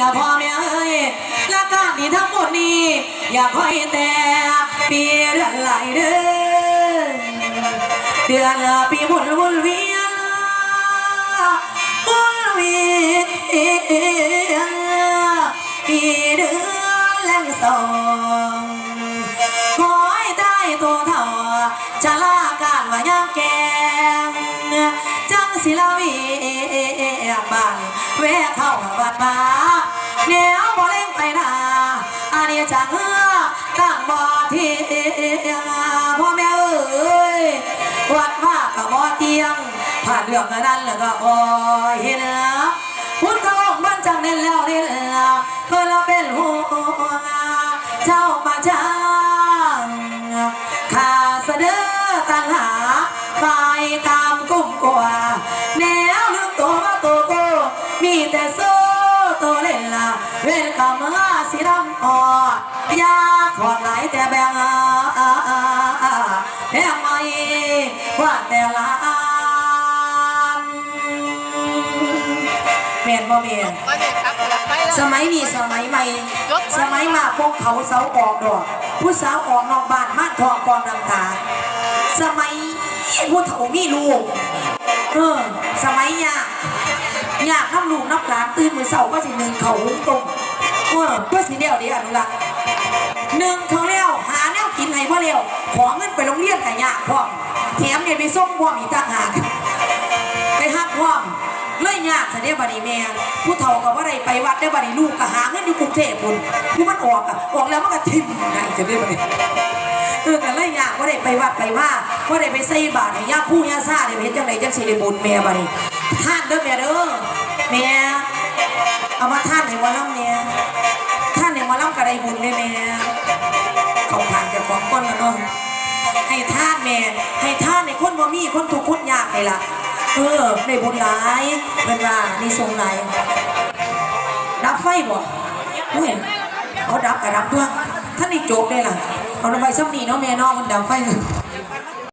ละพ่อแม่เอ้ยและการที่ทั้งหมดนี้ อยากให้แต่ปีเดือนไหลเดือนเดือนละปีหมุนวนเวียนวนเวียนปีเดือนแรงสองคอยได้ตัวเท่าจะลาการว่ายามแกงจังสิลาวีบ้านแวะเข้าวัดมา นาอันนี้จังเออตั้งบ่ที่พ่อแม่เอ้ยวัดมากับบ่เตียง ผ่านเรื่องนั้นแล้วก็บ่เห็นพุทธองค์มันจังเน้นแล้วเน้นล้วเพื่อเราเป็นห่วงเจ้ามาจ้างข้าเสดอตังหาไฟตามกุ้มกว่าแนวลืมตัวมาตัวโกมีแต่โซ่ตัวเล่น เว้นกำมือสีดำอ่อยาขอดไหลแต่แบงแพงไม่ว่าแต่ละอันเมียนบ่เมียนเมียครับหลับไปแล้วสมัยนี้สมัยใหม่ สมัยมาพวกเขาเสาออกดอก ผู้สาวออกนอกบ้านม่านทองกองดำตาสมัยผู้เฒ่ามีลูกเออสมัยยากยากน้ำลูกน้ำหลานตื่นมือเสาก็สิหนึ่งเขาตรง อเพื่อสิเดียวดีอนุรักษ์หนึ่งเขาเลี้ยวหาแนวกินให้พ่อเลี้ยวขอเงินไปโรงเรียนแต่ยากพร้อแถมเนี่ยไปส่งพร้อมีต่างหากไปหักพร้อมเลยยากซะเด้บัดนี้แม่ผู้เฒ่าก็บ่ได้ไปวัดได้บัดนี้ลูกก็หาเงินอยู่กรุงเทพพุ่นผู้มันออกอะออกแล้วมันก็ทิ่มให้จะได้บัดนี้เออก็เลยยากบ่ได้ไปวัดไปว่าบ่ได้ไปใส่บาตรให้ยาผู้ยาซ่าได้ไปเฮ็ดจังไดจังสิได้บุญแม่บัดนี้ท่านเด้อแม่เด้อแม่ เอามาท่านให้ว่าลำเนี่ยท่านให้ว่าลำก็ไดบุญได้แม่เขาทานเจะของก้นแล้วเนาะให้ท่านแม่ให้ท่านในคนบ่มีคนทุกคนยากนี่ล่ะเออในบุญหลายเป็นว่านี่ทรงหลายดับไฟบ่เห็นเอาดับกับดับด้วยท่านในโจกได้ล่ะเอาไปซ้ำนี่เนาะแม่น้องมันดับไฟ